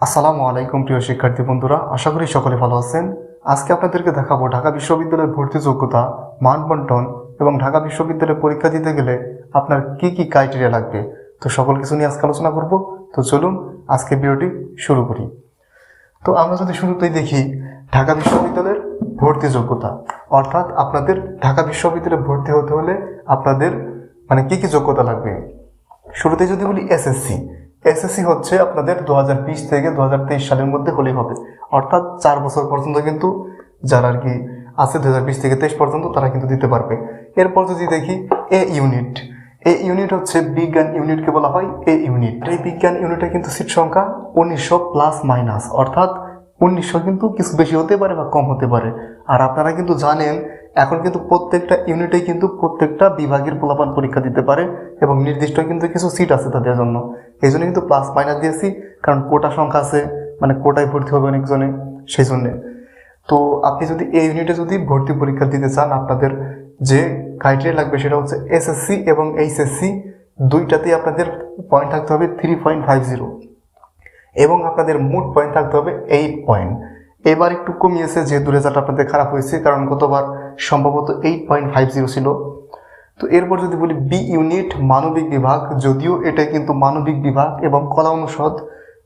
আসসালামু আলাইকুম, প্রিয় শিক্ষার্থী বন্ধুরা। আশা করি সকলে ভালো আছেন। আজকে আপনাদেরকে দেখাবো ঢাকা বিশ্ববিদ্যালয়ের ভর্তি যোগ্যতা মানবন্টন এবং ঢাকা বিশ্ববিদ্যালয়ে পরীক্ষা দিতে গেলে আপনার কি কি ক্রাইটেরিয়া লাগবে। তো সকল কিছু নিয়ে আজকে আলোচনা করব। তো চলুন আজকে ভিডিওটি শুরু করি। তো আমরা যদি শুরুতেই দেখি, ঢাকা বিশ্ববিদ্যালয়ের ভর্তি যোগ্যতা। অর্থাৎ আপনাদের ঢাকা বিশ্ববিদ্যালয়ে ভর্তি হতে হলে আপনাদের মানে কি কি যোগ্যতা লাগবে? শুরুতে যদি বলি এসএসসি এসএসসি হচ্ছে আপনাদের দু হাজার বিশ থেকে দু হাজার তেইশ সালের মধ্যে হলেই হবে। অর্থাৎ চার বছর পর্যন্ত কিন্তু যারা আর কি আছে দু হাজার বিশ থেকে তেইশ পর্যন্ত তারা কিন্তু দিতে পারবে। এরপর যদি দেখি এ ইউনিট এ ইউনিট হচ্ছে বিজ্ঞান ইউনিটকে বলা হয় এ ইউনিট এই বিজ্ঞান ইউনিটে কিন্তু সিট সংখ্যা উনিশশো প্লাস মাইনাস অর্থাৎ উনিশশো কিন্তু কিছু বেশি হতে পারে বা কম হতে পারে। আর আপনারা কিন্তু জানেন এখন কিন্তু প্রত্যেকটা ইউনিটে কিন্তু প্রত্যেকটা বিভাগের পোলাপান পরীক্ষা দিতে পারে এবং নির্দিষ্ট কিন্তু কিছু সিট আছে তাদের জন্য। এই জন্য কিন্তু প্লাস মাইনাস দিয়েছি, কারণ কোটা সংখ্যা আছে মানে কোটায় ভর্তি হবে অনেকজনে সেই জন্যে। তো আপনি যদি এই ইউনিটে যদি ভর্তি পরীক্ষা দিতে চান, আপনাদের যে ক্রাইটেরিয়া লাগবে সেটা হচ্ছে এসএসসি এবং এইচএসসি দুইটাতেই আপনাদের পয়েন্ট থাকতে হবে থ্রি পয়েন্ট ফাইভ জিরো এবং আপনাদের মোট পয়েন্ট থাকতে হবে এইট পয়েন্ট এবার একটু কমিয়েছে, যেহেতু রেজাল্ট আপনাদের খারাপ হয়েছে, কারণ গতবার সম্ভবত এইট পয়েন্ট ফাইভ জিরো ছিল। তো এরপর যদি বলি বি ইউনিট মানবিক বিভাগ, যদিও এটা কিন্তু মানবিক বিভাগ এবং কলা অনুষদ,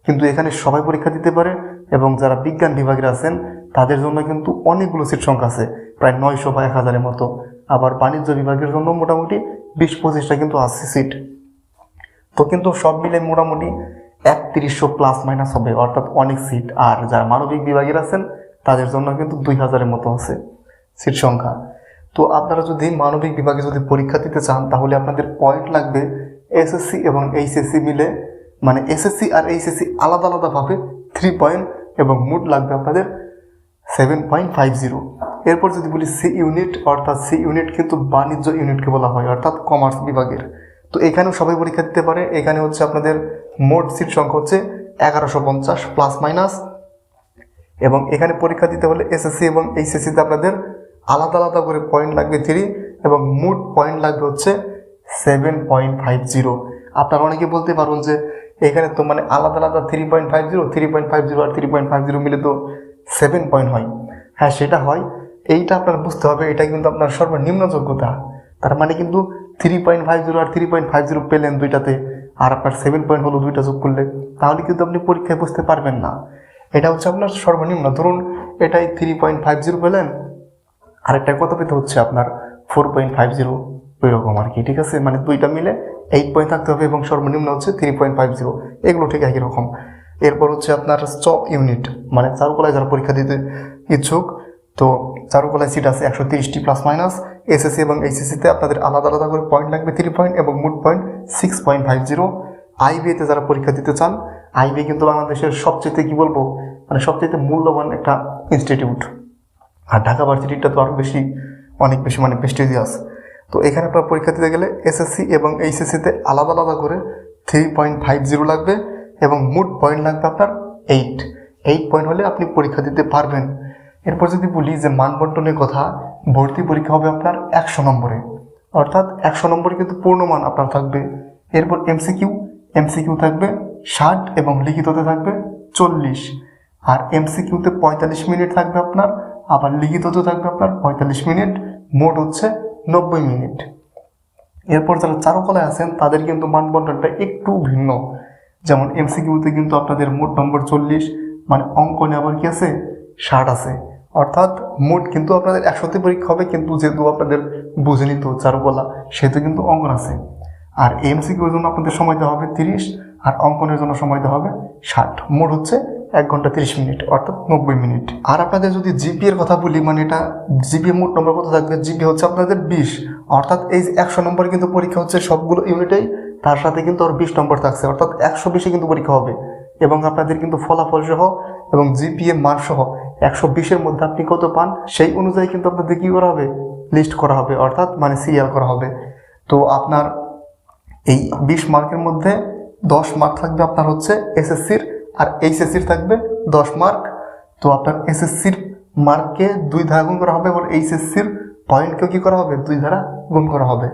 কিন্তু এখানে সবাই পরীক্ষা দিতে পারে এবং যারা বিজ্ঞান বিভাগের আছেন, তাদের জন্য কিন্তু অনেকগুলো সিট সংখ্যা আছে, প্রায় নয়শো বা এক হাজারের মতো। আবার বাণিজ্য বিভাগের জন্য মোটামুটি বিশ পঁচিশটা কিন্তু আছে সিট তো কিন্তু সব মিলে মোটামুটি একত্রিশশো প্লাস মাইনাস হবে, অর্থাৎ অনেক সিট আর যারা মানবিক বিভাগের আছেন, তাদের জন্য কিন্তু দুই হাজারের মতো আছে। সিট সংখ্যা। তো আপনারা যদি মানবিক বিভাগে যদি পরীক্ষা দিতে চান, তাহলে আপনাদের পয়েন্ট লাগবে এসএসসি এবং এইচএসসি মিলে। মানে এসএসসি আর এইচএসসি আলাদা আলাদাভাবে থ্রি পয়েন্ট এবং মুড লাগবে আপনাদের সেভেন পয়েন্ট ফাইভ জিরো এরপর যদি বলি সি ইউনিট অর্থাৎ সি ইউনিট কিন্তু বাণিজ্য ইউনিটকে বলা হয়, অর্থাৎ কমার্স বিভাগের। তো এখানেও সবাই পরীক্ষা দিতে পারে। এখানে হচ্ছে আপনাদের মোট সিট সংখ্যা হচ্ছে এগারোশো পঞ্চাশ প্লাস মাইনাস এবং এখানে পরীক্ষা দিতে হলে এসএসসি এবং এইচএসসিতে আপনাদের আলাদা আলাদা করে পয়েন্ট লাগবে থ্রি এবং মোট পয়েন্ট লাগবে হচ্ছে সেভেন পয়েন্ট ফাইভ জিরো আপনারা অনেকে বলতে পারবেন যে এখানে তো মানে আলাদা আলাদা three point five zero three point five zero আর থ্রি পয়েন্ট ফাইভ জিরো মিলে তো সেভেন পয়েন্ট হয়। হ্যাঁ সেটা হয়। এইটা আপনার বুঝতে হবে, এটা কিন্তু আপনার সর্বনিম্ন যোগ্যতা। তার মানে কিন্তু থ্রি পয়েন্ট ফাইভ জিরো আর থ্রি পয়েন্ট ফাইভ জিরো পেলেন দুইটাতে, আর আপনার সেভেন পয়েন্ট হলো দুইটা যোগ করলে, তাহলে কিন্তু আপনি পরীক্ষায় বুঝতে পারবেন না। এটা হচ্ছে আপনার সর্বনিম্ন। ধরুন এটাই থ্রি পয়েন্ট ফাইভ জিরো পেলেন আরেকটা কত পেতে হচ্ছে আপনার ফোর পয়েন্ট ফাইভ জিরো ওই রকম আর কি, ঠিক আছে? মানে দুইটা মিলে এইট পয়েন্ট থাকতে হবে এবং সর্বনিম্ন হচ্ছে থ্রি পয়েন্ট ফাইভ জিরো এগুলো ঠিক একই রকম। এরপর হচ্ছে আপনার চ ইউনিট মানে চারুকলায় যারা পরীক্ষা দিতে ইচ্ছুক, তো চারুকলায় সিট আছে একশো তিরিশটি প্লাস মাইনাস এসএসসি এবং এইচএসসিতে আপনাদের আলাদা আলাদা করে পয়েন্ট লাগবে থ্রি পয়েন্ট এবং mood point six point five zero আইবিএতে যারা পরীক্ষা দিতে চান আইবি কিন্তু বাংলাদেশের সবচেয়ে, কি বলব? মানে সবচেয়ে মূল্যবান একটা ইনস্টিটিউট আর ঢাকা ভার্সিটিটা তো আরও বেশি, অনেক বেশি মানে প্রেস্টিজিয়াস তো এখানে আপনার পরীক্ষা দিতে গেলে এসএসসি এবং এইচএসসিতে আলাদা আলাদা করে থ্রি পয়েন্ট ফাইভ জিরো লাগবে এবং মুড পয়েন্ট লাগবে আপনার এইট এইট পয়েন্ট হলে আপনি পরীক্ষা দিতে পারবেন। এরপর যদি বলি যে মানবন্টনের কথা, ভর্তি পরীক্ষা হবে আপনার একশো নম্বরে। অর্থাৎ একশো নম্বরে কিন্তু পূর্ণমান আপনার থাকবে। এরপর এমসিকিউ এমসিকিউ থাকবে ষাট এবং লিখিততে থাকবে চল্লিশ। আর এমসিকিউতে পঁয়তাল্লিশ মিনিট থাকবে আপনার আবার লিখিত লিখিততে থাকবে আপনার পঁয়তাল্লিশ মিনিট, মোট হচ্ছে নব্বই মিনিট। এরপর যারা চারুকলায় আছেন, তাদের কিন্তু মানবন্টনটা একটু ভিন্ন। যেমন এমসিকিউতে কিন্তু আপনাদের মোট নম্বর চল্লিশ মানে অঙ্কনে আবার কি আছে? ষাট আছে। অর্থাৎ মোট কিন্তু আপনাদের একশোতে পরীক্ষা হবে, কিন্তু যেহেতু আপনাদের বুঝে নিত চারুকলা, সেহেতু কিন্তু অঙ্কন আছে। আর এমসিকিউর জন্য আপনাদের সময় দেওয়া হবে তিরিশ, আর অঙ্কনের জন্য সময় দেওয়া হবে ষাট। মোট হচ্ছে এক ঘণ্টা তিরিশ মিনিট, অর্থাৎ নব্বই মিনিট। আর আপনাদের যদি জিপি এর কথা বলি মানে এটা জিপি মোট নম্বর কত থাকবে, জিপি হচ্ছে আপনাদের বিশ। অর্থাৎ এই একশো নম্বর কিন্তু পরীক্ষা হচ্ছে সবগুলো ইউনিটেই তার সাথে কিন্তু আর বিশ নম্বর থাকছে, অর্থাৎ একশো বিশে কিন্তু পরীক্ষা হবে। এবং আপনাদের কিন্তু ফলাফল সহ এবং জিপিএ মান সহ একশো বিশের মধ্যে আপনি কত পান, সেই অনুযায়ী কিন্তু আপনাদের কী করা হবে? লিস্ট করা হবে, অর্থাৎ মানে সিরিয়াল করা হবে। তো আপনার এই বিশ মার্কের মধ্যে দশ মার্ক থাকবে আপনার হচ্ছে এসএসসির আর এইচএসসির থাকবে দশ মার্ক তো আপনার এসএসসির মার্ককে দুই ধারা গুণ করা হবে এবং এইচএসসির পয়েন্টকেও কী করা হবে? দুই ধারা গুণ করা হবে।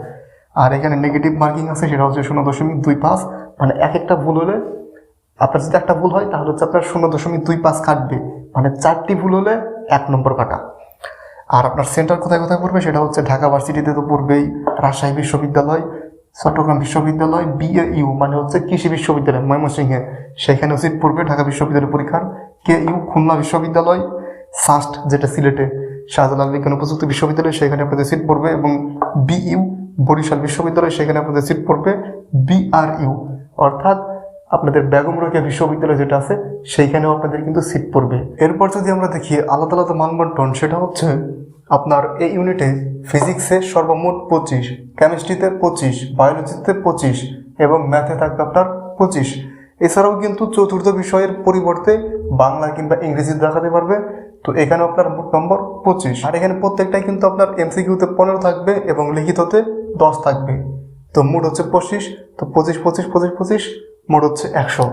আর এখানে নেগেটিভ মার্কিং আছে, সেটা হচ্ছে শূন্য দশমিক দুই পাঁচ। মানে এক একটা ভুল হলে, আপনার যদি একটা ভুল হয়, তাহলে হচ্ছে আপনার শূন্য দশমিক দুই পাঁচ কাটবে। মানে চারটি ভুল হলে এক নম্বর কাটা। আর আপনার সেন্টার কোথায় কোথায় পড়বে, সেটা হচ্ছে ঢাকা ভার্সিটিতে তো পড়বেই, রাজশাহী বিশ্ববিদ্যালয়। চট্টগ্রাম বিশ্ববিদ্যালয় বিএইউ মানে হচ্ছে কৃষি বিশ্ববিদ্যালয়, ময়মনসিংহে। সেখানেও সিট পড়বে ঢাকা বিশ্ববিদ্যালয় পরীক্ষার কে ইউ খুলনা বিশ্ববিদ্যালয় সাস্ট যেটা সিলেটে শাহজালাল বিজ্ঞান প্রযুক্তি বিশ্ববিদ্যালয়, সেখানে আপনাদের সিট পড়বে, এবং বিইউ বরিশাল বিশ্ববিদ্যালয়, সেখানে আপনাদের সিট পড়বে বিআরইউ অর্থাৎ আপনাদের বেগম রোকেয়া বিশ্ববিদ্যালয় যেটা আছে, সেইখানেও আপনাদের কিন্তু সিট পড়বে। এরপর যদি আমরা দেখি আলাদা আলাদা মানবন্টন, সেটা হচ্ছে আপনার এই ইউনিটে ফিজিক্সে সর্বমোট পঁচিশ, কেমিস্ট্রিতে পঁচিশ, বায়োলজিতে পঁচিশ এবং ম্যাথে থাকবে আপনার পঁচিশ। এছাড়াও কিন্তু চতুর্থ বিষয়ের পরিবর্তে বাংলা কিংবা ইংরেজি দেখাতে পারবে। তো এখানে আপনার মোট নম্বর পঁচিশ। আর এখানে প্রত্যেকটাই কিন্তু আপনার এমসিকিউতে পনেরো থাকবে এবং লিখিততে দশ থাকবে। তো মোট হচ্ছে পঁচিশ, তো পঁচিশ পঁচিশ পঁচিশ পঁচিশ, মোট হচ্ছে একশো।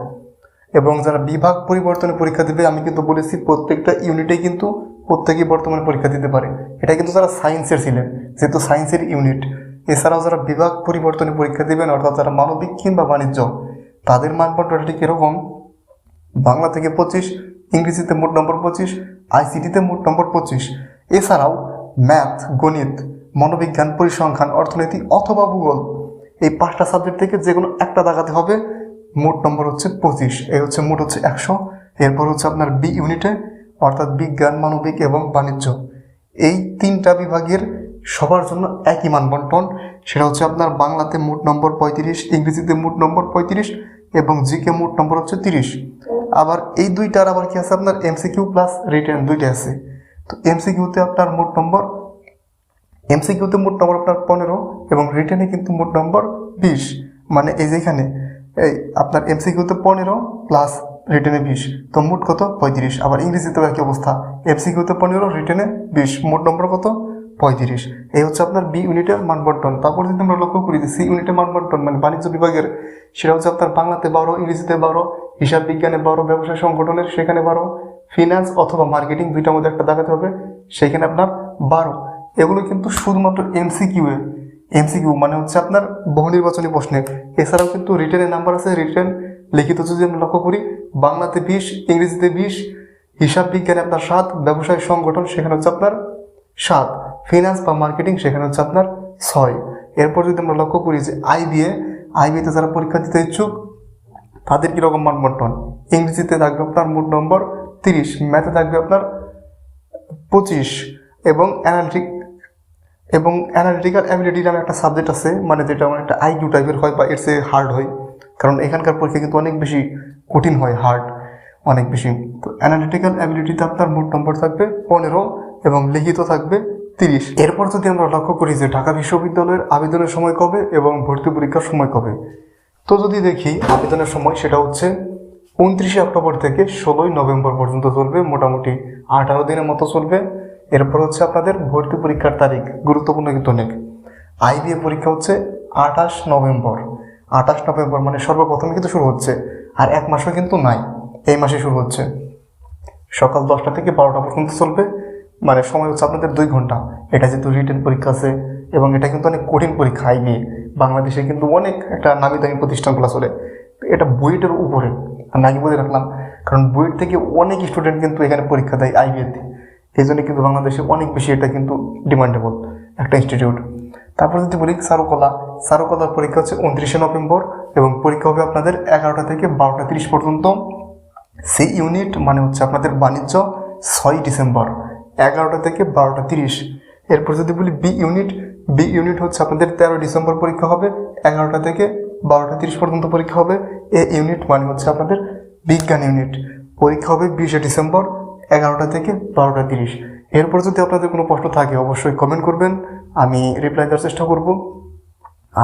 এবং যারা বিভাগ পরিবর্তনের পরীক্ষা দেবে, আমি কিন্তু বলেছি প্রত্যেকটা ইউনিটে কিন্তু প্রত্যেকেই বর্তমানে পরীক্ষা দিতে পারে। এটা কিন্তু যারা সায়েন্সের ছিলেন যেহেতু সায়েন্সের ইউনিট এছাড়াও যারা বিভাগ পরিবর্তনে পরীক্ষা দেবেন, অর্থাৎ যারা মানবিক কিংবা বাণিজ্য, তাদের মানপত্রটা ঠিক এরকম। বাংলা থেকে পঁচিশ, ইংরেজিতে মোট নম্বর পঁচিশ আইসিটিতে মোট নম্বর পঁচিশ। এছাড়াও ম্যাথ গণিত, মনোবিজ্ঞান, পরিসংখ্যান, অর্থনীতি অথবা ভূগোল, এই পাঁচটা সাবজেক্ট থেকে যে কোনো একটা দেখাতে হবে, মোট নম্বর হচ্ছে পঁচিশ এই হচ্ছে মোট হচ্ছে একশো। এরপর হচ্ছে আপনার বি ইউনিটে অর্থাৎ বিজ্ঞান, মানবিক এবং বাণিজ্য। এই তিনটা বিভাগের সবার জন্য একই মান বন্টন সেটা হচ্ছে আপনার বাংলাতে মোট নম্বর পঁয়ত্রিশ, ইংরেজিতে মোট নম্বর পঁয়ত্রিশ এবং জিকে মোট নম্বর হচ্ছে তিরিশ। আবার এই দুইটার আবার কি আছে আপনার? এমসিকিউ প্লাস রিটেন দুইটা আছে। তো এমসিকিউতে আপনার মোট নম্বর, এমসিকিউতে মোট নম্বর আপনার পনেরো এবং রিটেনে কিন্তু মোট নম্বর বিশ। মানে এই যেখানে এই আপনার এমসিকিউতে পনেরো প্লাস রিটেনে বিশ, তো মোট কত? পঁয়ত্রিশ। আবার ইংরেজিতেও একই অবস্থা। এমসিকিউতে পনেরো রিটেনে বিশ, মোট নম্বর কত? পঁয়ত্রিশ। এই হচ্ছে আপনার বি ইউনিটের মানবন্টন তারপর যদি আমরা লক্ষ্য করি যে সি ইউনিটের মানবন্টন মানে বাণিজ্য বিভাগের, সেটা হচ্ছে আপনার বাংলাতে বারো, ইংরেজিতে বারো, হিসাব বিজ্ঞানে বারো, ব্যবসায় সংগঠনের সেখানে বারো ফিনান্স অথবা মার্কেটিং দুইটার মধ্যে একটা দেখাতে হবে, সেখানে আপনার বারো। এগুলো কিন্তু শুধুমাত্র এমসিকিউ এমসিকিউ মানে হচ্ছে আপনার বহু নির্বাচনী প্রশ্নে। এছাড়াও কিন্তু রিটেনের নাম্বার আছে রিটেন লিখিত যদি আমরা লক্ষ্য করি, বাংলাতে বিশ, ইংরেজিতে বিশ, হিসাব বিজ্ঞানে আপনার সাত, ব্যবসায় সংগঠন সেখানে হচ্ছে আপনার সাত ফিনান্স বা মার্কেটিং সেখানে হচ্ছে আপনার ছয়। এরপর যদি আমরা লক্ষ্য করি যে আইবিএ আইবিএতে যারা পরীক্ষা দিতে ইচ্ছুক, তাদের কীরকম মানবন্টন ইংরেজিতে থাকবে আপনার মোট নম্বর তিরিশ, ম্যাথে থাকবে আপনার পঁচিশ এবং অ্যানালিটিক এবং অ্যানালিটিক্যাল অ্যাবিলিটি নামে একটা সাবজেক্ট আছে মানে যেটা আমার একটা আইকিউ টাইপের হয় বা এর চেয়ে হার্ড হয়। কারণ এখানকার পরীক্ষা কিন্তু অনেক বেশি কঠিন হয় হার্ড অনেক বেশি। তো অ্যানালিটিক্যাল অ্যাবিলিটিতে আপনার মোট নম্বর থাকবে পনেরো এবং লিখিত থাকবে তিরিশ। এরপর যদি আমরা লক্ষ্য করি যে ঢাকা বিশ্ববিদ্যালয়ের আবেদনের সময় কবে এবং ভর্তি পরীক্ষার সময় কবে, তো যদি দেখি আবেদনের সময় সেটা হচ্ছে উনত্রিশে অক্টোবর থেকে ষোলোই নভেম্বর পর্যন্ত চলবে, মোটামুটি আঠারো দিনের মতো চলবে। এরপর হচ্ছে আপনাদের ভর্তি পরীক্ষার তারিখ, গুরুত্বপূর্ণ কিন্তু অনেক। আইবিএ পরীক্ষা হচ্ছে আঠাশ নভেম্বর। আঠাশ নভেম্বর মানে সর্বপ্রথমে কিন্তু শুরু হচ্ছে, আর এক মাসও কিন্তু নাই, এই মাসে শুরু হচ্ছে। সকাল দশটা থেকে বারোটা পর্যন্ত চলবে মানে সময় হচ্ছে আপনাদের দুই ঘণ্টা। এটা যেহেতু রিটেন পরীক্ষা আছে, এবং এটা কিন্তু অনেক কঠিন পরীক্ষা আইবিএ বাংলাদেশে কিন্তু অনেক একটা নামি দামি প্রতিষ্ঠানগুলো চলে। এটা বুয়েটের উপরে, আমি আগে বলে রাখলাম, কারণ বুয়েট থেকে অনেক স্টুডেন্ট কিন্তু এখানে পরীক্ষা দেয় আইবিএতে এই জন্য কিন্তু বাংলাদেশে অনেক বেশি এটা কিন্তু ডিমান্ডেবল একটা ইনস্টিটিউট তারপর যদি বলি চারুকলা চারুকলার পরীক্ষা হচ্ছে উনত্রিশে নভেম্বর এবং পরীক্ষা হবে আপনাদের এগারোটা থেকে বারোটা তিরিশ পর্যন্ত। সি ইউনিট মানে হচ্ছে আপনাদের বাণিজ্য, ছয় ডিসেম্বর, এগারোটা থেকে বারোটা তিরিশ। এরপর যদি বলি বি ইউনিট বি ইউনিট হচ্ছে আপনাদের তেরো ডিসেম্বর পরীক্ষা হবে, এগারোটা থেকে বারোটা তিরিশ পর্যন্ত পরীক্ষা হবে। এ ইউনিট মানে হচ্ছে আপনাদের বিজ্ঞান ইউনিট। পরীক্ষা হবে বিশে ডিসেম্বর, এগারোটা থেকে বারোটা তিরিশ। এরপর যদি আপনাদের কোনো প্রশ্ন থাকে, অবশ্যই কমেন্ট করবেন। আমি রিপ্লাই দেওয়ার চেষ্টা করব।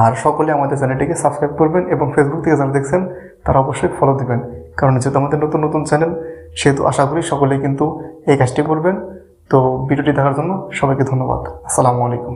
আর সকলে আমাদের চ্যানেলটিকে সাবস্ক্রাইব করবেন এবং ফেসবুক থেকে যারা দেখছেন, তারা অবশ্যই ফলো দিবেন। কারণ যেহেতু আমাদের নতুন নতুন চ্যানেল সেহেতু আশা করি সকলেই কিন্তু এই কাজটি করবেন। তো ভিডিওটি দেখার জন্য সবাইকে ধন্যবাদ। আসসালামু আলাইকুম।